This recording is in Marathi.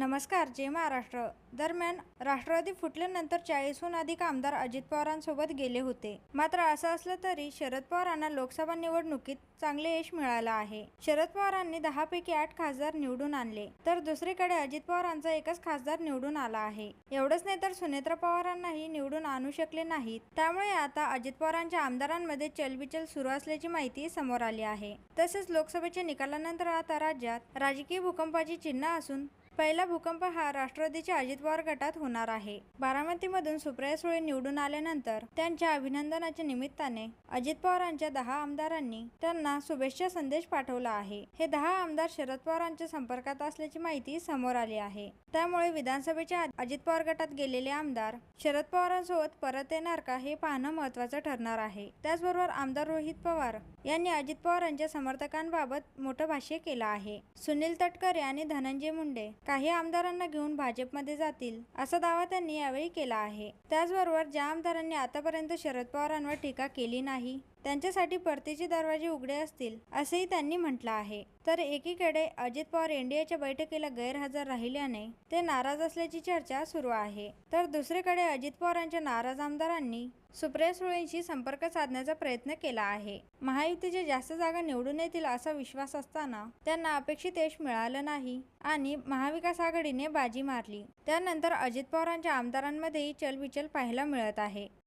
नमस्कार जय महाराष्ट्र. दरम्यान राष्ट्रवादी फुटल्यानंतर चाळीसहून अधिक आमदार अजित पवारांसोबत गेले होते. मात्र असं असलं तरी शरद पवारांना लोकसभा निवडणुकीत चांगले यश मिळालं आहे. शरद पवारांनी दहापैकी आठ खासदार निवडून आणले. तर दुसरीकडे अजित पवारांचा एकच खासदार निवडून आला आहे. एवढंच नाही तर सुनेत्रा पवारांनाही निवडून आणू शकले नाहीत. त्यामुळे आता अजित पवारांच्या आमदारांमध्ये चलबिचल सुरू असल्याची माहिती समोर आली आहे. तसेच लोकसभेच्या निकालानंतर आता राज्यात राजकीय भूकंपाची चिन्ह असून पहिला भूकंप हा राष्ट्रवादीच्या अजित पवार गटात होणार आहे. बारामतीमधून सुप्रिया सुळे निवडून आल्यानंतर त्यांच्या अभिनंदनाच्या निमित्ताने अजित पवारांच्या दहा आमदारांनी त्यांना शुभेच्छा संदेश पाठवला आहे. हे दहा आमदार शरद पवारांच्या संपर्कात असल्याची माहिती समोर आली आहे. त्यामुळे विधानसभेच्या अजित पवार गटात गेलेले आमदार शरद पवारांसोबत परत येणार का हे पाहणं महत्वाचं ठरणार आहे. त्याचबरोबर आमदार रोहित पवार यांनी अजित पवारांच्या समर्थकांबाबत मोठं भाष्य केलं आहे. सुनील तटकरे आणि धनंजय मुंडे काही आमदारांना घेऊन भाजपमध्ये जातील असा दावा त्यांनी यावेळी केला आहे. त्याचबरोबर ज्या आमदारांनी आतापर्यंत शरद पवारांवर टीका केली नाही त्यांच्यासाठी परतीचे दरवाजे उघडे असतील असेही त्यांनी म्हटलं आहे. तर एकीकडे अजित पवार एनडीएच्या बैठकीला गैरहजर राहिल्याने ते नाराज असल्याची चर्चा सुरू आहे. तर दुसरीकडे अजित पवारांच्या नाराज आमदारांनी सुप्रिया सुळेंशी संपर्क साधण्याचा प्रयत्न केला आहे. महायुतीच्या जास्त जागा निवडून येतील असा विश्वास असताना त्यांना अपेक्षित यश मिळालं नाही आणि महाविकास आघाडीने बाजी मारली. त्यानंतर अजित पवारांच्या आमदारांमध्येही चलबिचल पाहायला मिळत आहे.